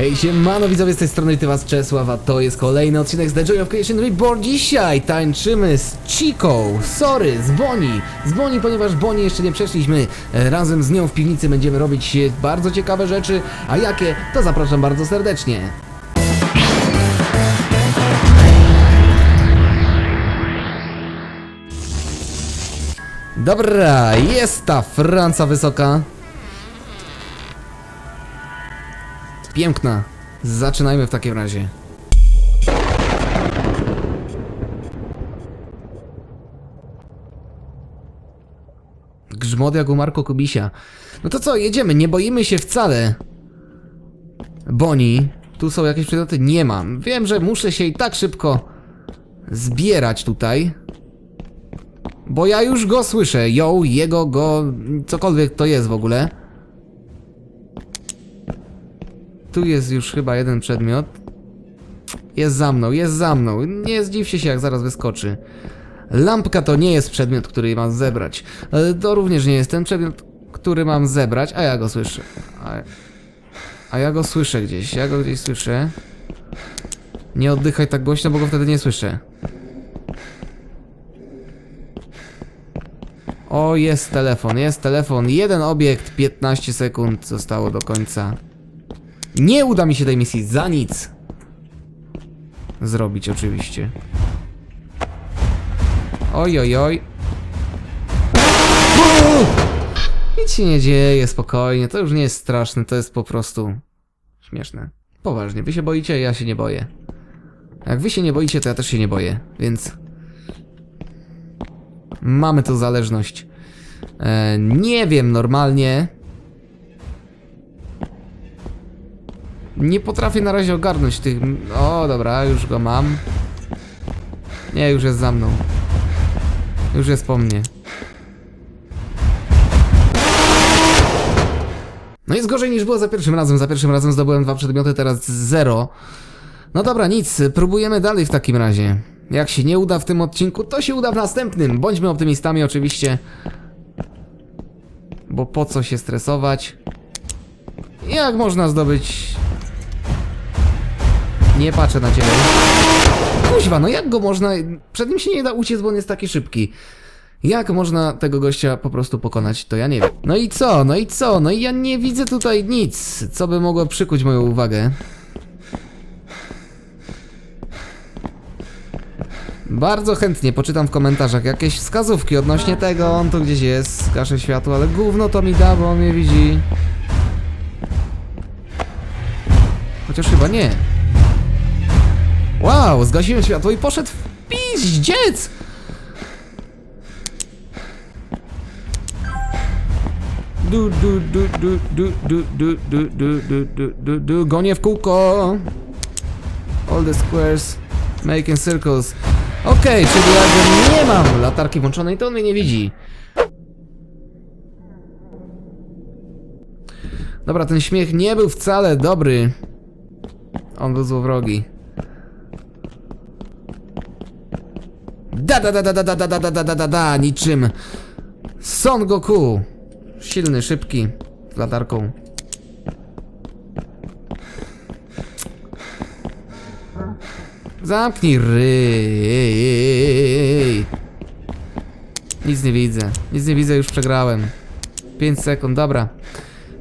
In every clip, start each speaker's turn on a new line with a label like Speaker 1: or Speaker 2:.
Speaker 1: Hej, siemano widzowie z tej strony ty was Czesław, a to jest kolejny odcinek z The Joy of Creation Reborn. Dzisiaj tańczymy z Chiką, sorry, z Boni, z Boni, ponieważ Boni jeszcze nie przeszliśmy. E, Razem z nią w piwnicy będziemy robić bardzo ciekawe rzeczy, a jakie, to zapraszam bardzo serdecznie. Dobra, jest ta Franca wysoka. Piękna. Zaczynajmy w takim razie. Grzmot jak u Marko Kubisia. No to co, jedziemy, nie boimy się wcale. Boni, tu są jakieś przedmioty? Nie mam. Wiem, że muszę się i tak szybko zbierać tutaj. Bo ja już go słyszę. Ją, jego, go, cokolwiek to jest w ogóle. Tu jest już chyba jeden przedmiot. Jest za mną, jest za mną. Nie zdziwcie się, jak zaraz wyskoczy. Lampka to nie jest przedmiot, który mam zebrać. E, To również nie jest ten przedmiot, który mam zebrać, a ja go słyszę. A, a ja go słyszę gdzieś, ja go gdzieś słyszę. Nie oddychaj tak głośno, bo go wtedy nie słyszę. O, jest telefon, jest telefon. Jeden obiekt, 15 sekund zostało do końca. Nie uda mi się tej misji za nic zrobić, oczywiście. Oj, oj, oj. Nic się nie dzieje, spokojnie. To już nie jest straszne, to jest po prostu śmieszne. Poważnie, wy się boicie, ja się nie boję. Jak wy się nie boicie, to ja też się nie boję, więc mamy tu zależność. E, nie wiem normalnie. Nie potrafię na razie ogarnąć tych. O, dobra, już go mam. Nie, już jest za mną. Już jest po mnie. No jest gorzej niż było za pierwszym razem. Za pierwszym razem zdobyłem dwa przedmioty, teraz zero. No dobra, nic, próbujemy dalej w takim razie. Jak się nie uda w tym odcinku, to się uda w następnym. Bądźmy optymistami oczywiście. Bo po co się stresować? Jak można zdobyć... Nie patrzę na ciebie. Kuźwa, no jak go można... Przed nim się nie da uciec, bo on jest taki szybki. Jak można tego gościa po prostu pokonać, to ja nie wiem. No i co, no i co, no i ja nie widzę tutaj nic, co by mogło przykuć moją uwagę. Bardzo chętnie poczytam w komentarzach jakieś wskazówki odnośnie tego, on tu gdzieś jest, skaże światło, ale gówno to mi da, bo on mnie widzi. Chociaż chyba nie. Wow, zgasiłem światło i poszedł w piździec! Du, du, du, du, du, du, du, du, du, du, du, du, du, gonię w kółko. All the squares making circles. Okej, czyli jak nie mam latarki włączonej, to on mnie nie widzi. Dobra, ten śmiech nie był wcale dobry. On był złowrogi. Da da da da da da da da da da da da da niczym Son Goku. Silny, szybki, z latarką. Zamknij ryj. Nic nie widzę. Nic nie widzę, już przegrałem. 5 sekund, dobra.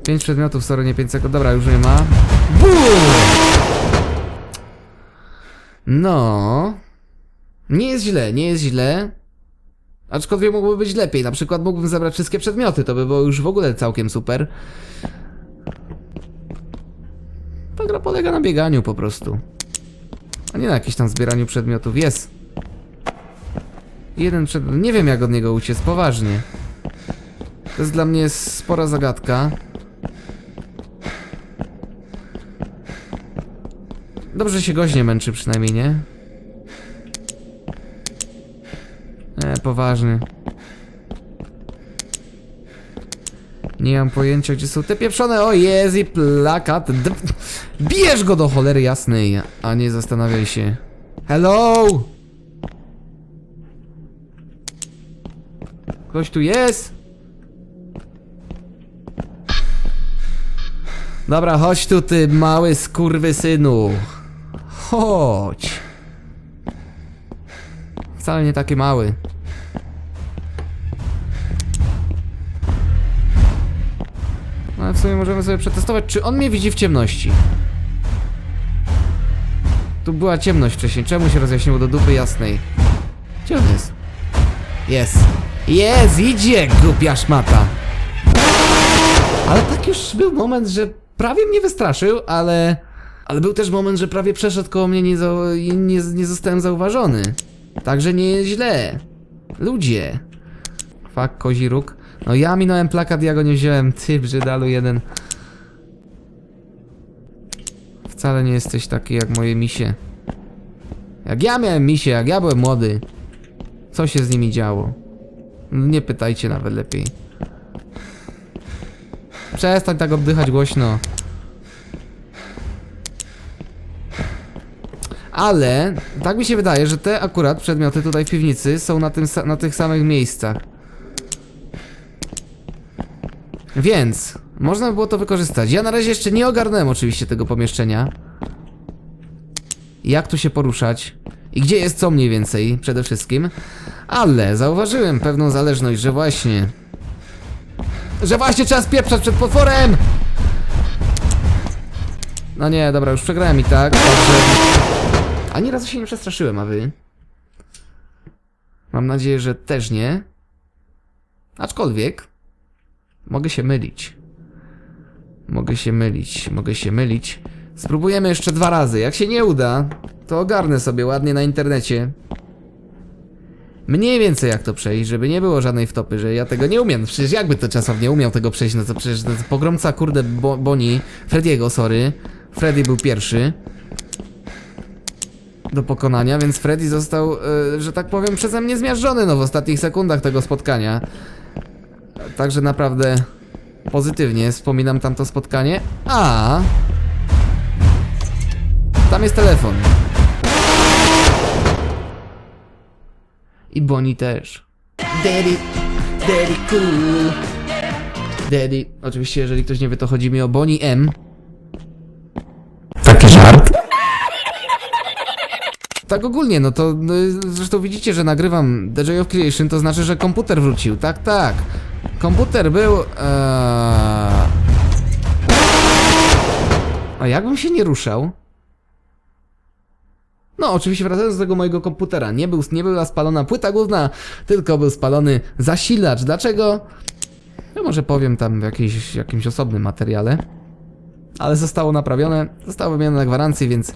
Speaker 1: 5 przedmiotów, sorry, nie 5 sekund. Dobra, już nie ma. Bum! No. Nie jest źle, nie jest źle. Aczkolwiek mogłoby być lepiej. Na przykład mógłbym zebrać wszystkie przedmioty, to by było już w ogóle całkiem super. Ta gra polega na bieganiu po prostu. A nie na jakimś tam zbieraniu przedmiotów. Jest. Jeden przedmiot. Nie wiem jak od niego uciec, poważnie. To jest dla mnie spora zagadka. Dobrze się goźnie męczy przynajmniej, nie? Nie, poważnie. Nie mam pojęcia, gdzie są te pieprzone. O, jest i plakat. D Bierz go do cholery jasnej, a nie zastanawiaj się. Hello! Ktoś tu jest? Dobra, chodź tu, ty mały skurwysynu. Chodź. Wcale nie taki mały. W sumie możemy sobie przetestować, czy on mnie widzi w ciemności. Tu była ciemność wcześniej, czemu się rozjaśniło do dupy jasnej? Gdzie on jest? Jest. Jest, idzie, głupia szmata. Ale tak już był moment, że prawie mnie wystraszył, ale... Ale był też moment, że prawie przeszedł koło mnie nie, i nie, nie zostałem zauważony. Także nie jest źle. Ludzie. Fak, kozi róg. No ja minąłem plakat, ja go nie wziąłem. Ty, brzydalu jeden. Wcale nie jesteś taki jak moje misie. Jak ja miałem misie, jak ja byłem młody. Co się z nimi działo? No Nie pytajcie nawet lepiej. Przestań tak oddychać głośno. Ale tak mi się wydaje, że te akurat przedmioty tutaj w piwnicy są na, tym, na tych samych miejscach. Więc można by było to wykorzystać. Ja na razie jeszcze nie ogarnąłem oczywiście tego pomieszczenia. Jak tu się poruszać i gdzie jest co mniej więcej przede wszystkim. Ale zauważyłem pewną zależność, że właśnie że właśnie trzeba spieprzać przed potworem! No nie, dobra, już przegrałem i tak, także... Ani razu się nie przestraszyłem, a wy? Mam nadzieję, że też nie. Aczkolwiek... Mogę się mylić. Mogę się mylić, mogę się mylić. Spróbujemy jeszcze dwa razy. Jak się nie uda, to ogarnę sobie ładnie na internecie. Mniej więcej jak to przejść, żeby nie było żadnej wtopy, że ja tego nie umiem. Przecież jakby to czasem nie umiał tego przejść, no to przecież to pogromca kurde Bo Boni, Frediego, sorry. Freddy był pierwszy do pokonania, więc Freddy został, e, że tak powiem, przeze mnie zmiażdżony no w ostatnich sekundach tego spotkania. Także naprawdę pozytywnie wspominam tamto spotkanie. A tam jest telefon. I Bonnie też. Daddy, daddy cool. Daddy, oczywiście jeżeli ktoś nie wie to chodzi mi o Bonnie M.
Speaker 2: Taki żart?
Speaker 1: Tak ogólnie, no to no, zresztą widzicie, że nagrywam The Joy of Creation, to znaczy, że komputer wrócił. Tak, tak. Komputer był... Ee... A jakbym się nie ruszał? No, oczywiście wracając do tego mojego komputera, nie, był, nie była spalona płyta główna, tylko był spalony zasilacz. Dlaczego? Ja może powiem tam w jakiejś, jakimś osobnym materiale. Ale zostało naprawione, zostało wymienione na więc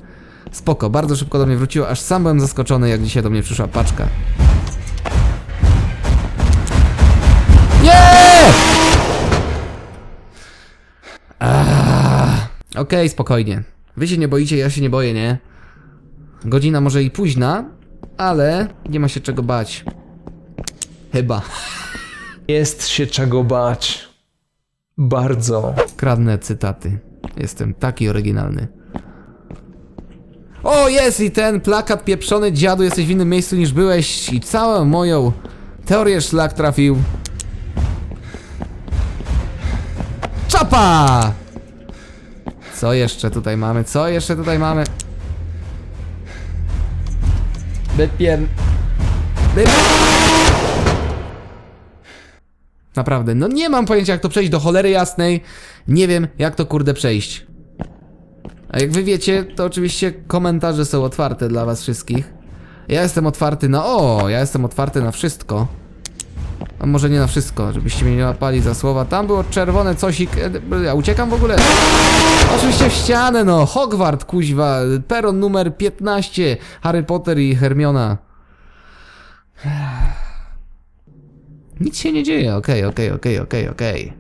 Speaker 1: spoko. Bardzo szybko do mnie wróciło, aż sam byłem zaskoczony, jak dzisiaj do mnie przyszła paczka. Nie! Okej, spokojnie. Wy się nie boicie, ja się nie boję, nie? Godzina może i późna, ale nie ma się czego bać. Chyba.
Speaker 2: Jest się czego bać. Bardzo.
Speaker 1: Kradnę cytaty. Jestem taki oryginalny. O, jest i ten plakat pieprzony dziadu, jesteś w innym miejscu niż byłeś i całą moją teorię szlak trafił. Czapa! Co jeszcze tutaj mamy? Co jeszcze tutaj mamy? Wyp... Naprawdę, no nie mam pojęcia jak to przejść do cholery jasnej. Nie wiem jak to kurde przejść. A jak wy wiecie, to oczywiście komentarze są otwarte dla was wszystkich. Ja jestem otwarty na... O, ja jestem otwarty na wszystko. A może nie na wszystko, żebyście mnie nie łapali za słowa. Tam było czerwone cosik. e, Ja uciekam w ogóle. Oczywiście w ścianę, no. Hogwart, kuźwa. Peron numer 15. Harry Potter i Hermiona. Nic się nie dzieje. Okej, okej, okej, okej, okej.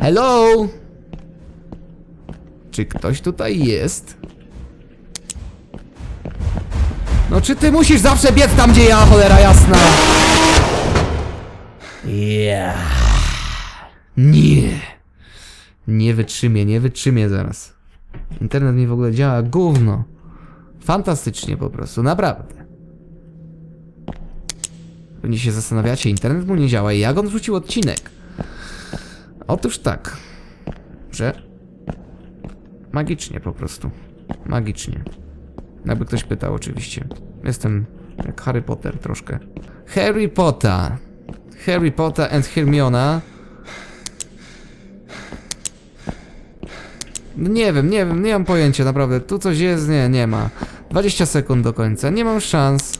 Speaker 1: Hello? Czy ktoś tutaj jest? No czy ty musisz zawsze biec tam, gdzie ja, cholera jasna? Yeah. Nie. Nie wytrzymie, nie wytrzymie zaraz. Internet mi w ogóle działa gówno. Fantastycznie po prostu, naprawdę. Pewnie się zastanawiacie, internet mu nie działa i jak on wrzucił odcinek? Otóż tak, że magicznie po prostu. Magicznie. Jakby ktoś pytał, oczywiście. Jestem jak Harry Potter troszkę. Harry Potter. Harry Potter and Hermiona. No nie wiem, nie wiem, nie mam pojęcia, naprawdę. Tu coś jest? Nie, nie ma. 20 sekund do końca, nie mam szans.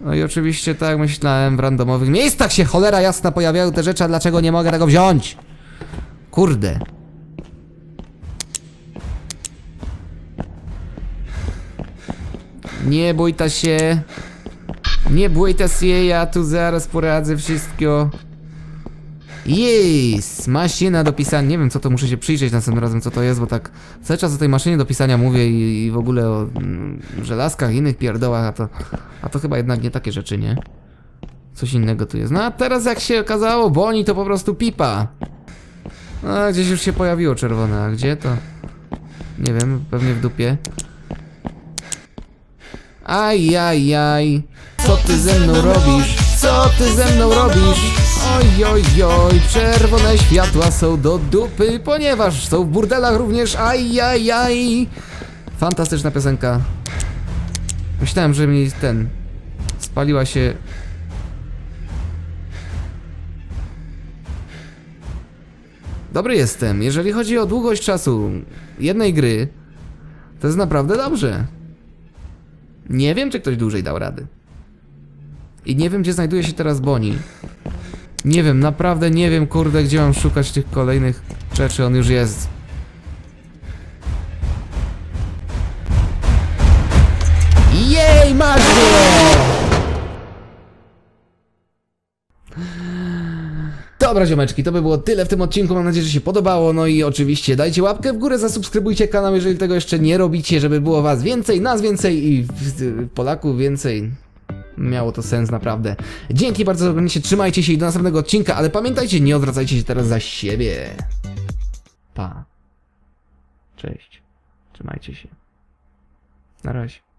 Speaker 1: No i oczywiście, tak jak myślałem, w randomowych miejscach się cholera jasna pojawiają te rzeczy, a dlaczego nie mogę tego wziąć? Kurde. Nie bój ta się. Nie bój ta się, ja tu zaraz poradzę wszystko. Jest! Maszyna do pisania. Nie wiem, co to muszę się przyjrzeć następnym razem, co to jest, bo tak cały czas o tej maszynie do pisania mówię i, i w ogóle o mm, żelazkach i innych pierdołach, a to, a to chyba jednak nie takie rzeczy, nie? Coś innego tu jest. No a teraz jak się okazało, Boni to po prostu pipa. A gdzieś już się pojawiło czerwone, a gdzie to? Nie wiem, pewnie w dupie. Aj, aj. Co ty ze mną robisz? Co ty ze mną robisz? Oj, oj, oj, czerwone światła są do dupy, ponieważ są w burdelach również. Aj, aj, aj. Fantastyczna piosenka. Myślałem, że mi ten. Spaliła się. Dobry jestem. Jeżeli chodzi o długość czasu jednej gry, to jest naprawdę dobrze. Nie wiem, czy ktoś dłużej dał rady. I nie wiem, gdzie znajduje się teraz Boni. Nie wiem, naprawdę nie wiem, kurde, gdzie mam szukać tych kolejnych rzeczy. On już jest. Jej, masz Dobra ziomeczki, to by było tyle w tym odcinku, mam nadzieję, że się podobało, no i oczywiście dajcie łapkę w górę, zasubskrybujcie kanał, jeżeli tego jeszcze nie robicie, żeby było was więcej, nas więcej i Polaków więcej. Miało to sens naprawdę. Dzięki bardzo za oglądanie, trzymajcie się i do następnego odcinka, ale pamiętajcie, nie odwracajcie się teraz za siebie. Pa. Cześć. Trzymajcie się. Na razie.